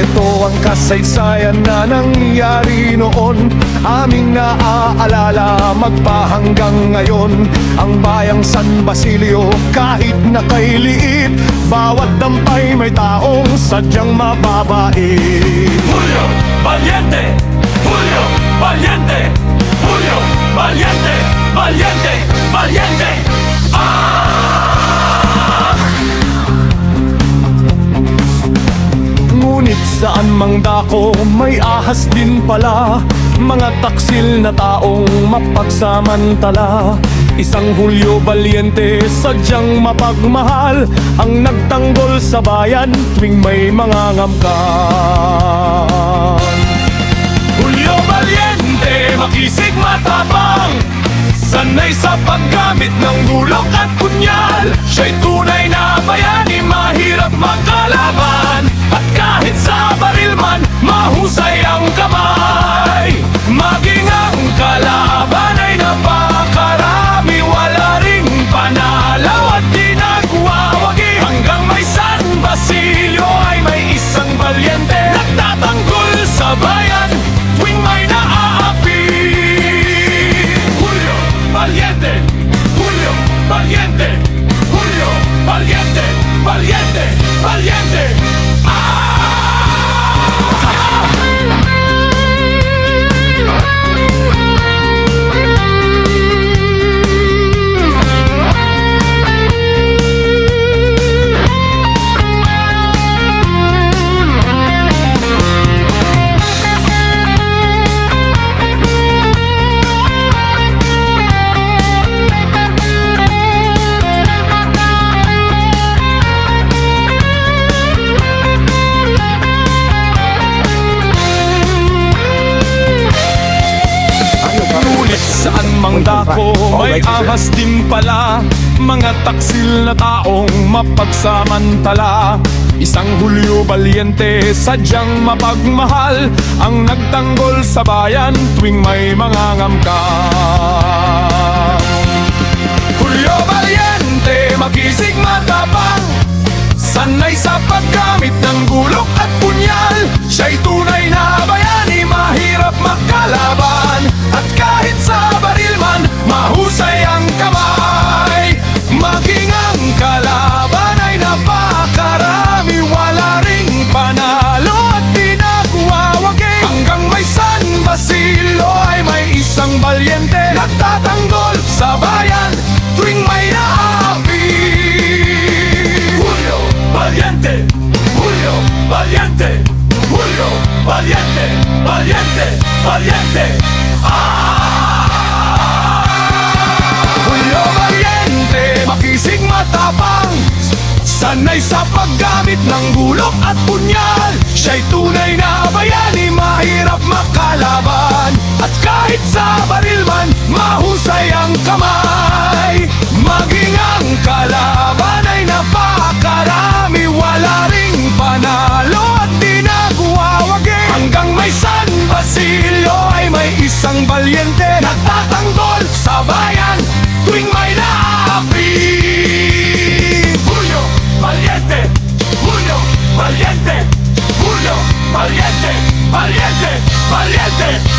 Ito ang kasaysayan na nangyari noon. Aming naaalala magpahanggang ngayon. Ang bayang San Basilio kahit na kay liit Bawat dampay may taong sadyang mababait. Julio Valiente, Julio saan mang dako may ahas din pala. Mga taksil na taong mapagsamantala. Isang Hulyo Valiente sadyang mapagmahal. Ang nagtanggol sa bayan tuwing may mga ngamkan Julio Valiente, makisig matapang. Sanay sa paggamit ng gulok at punyal. Siya'y tunay may ahas din pala Mga taksil na taong mapagsamantala. Isang Hulyo Valiente sadyang mapagmahal Ang nagtanggol sa bayan tuwing may mga ngamkam Julio Valiente, magising matapang. Sanay sa paggamit ng gulok at punyal. Siya'y tunay na bayani, mahirap magkalaban balyente Nagtatanggol sa bayan tuwing may Julio Valiente, Julio Valiente, Julio Valiente, Valiente, Valiente. Julio Sanay sa paggamit ng gulok at punyal Siya'y tunay na bayani, mahirap makalaban. At kahit sa baril man, mahusay ang kamay. Maging ang kalaban ay napakarami Wala ring panalo at di nagwawagi Hanggang may San Basilio ay may isang balyente Nagtatanggol sa bayan. Tuwing may dance.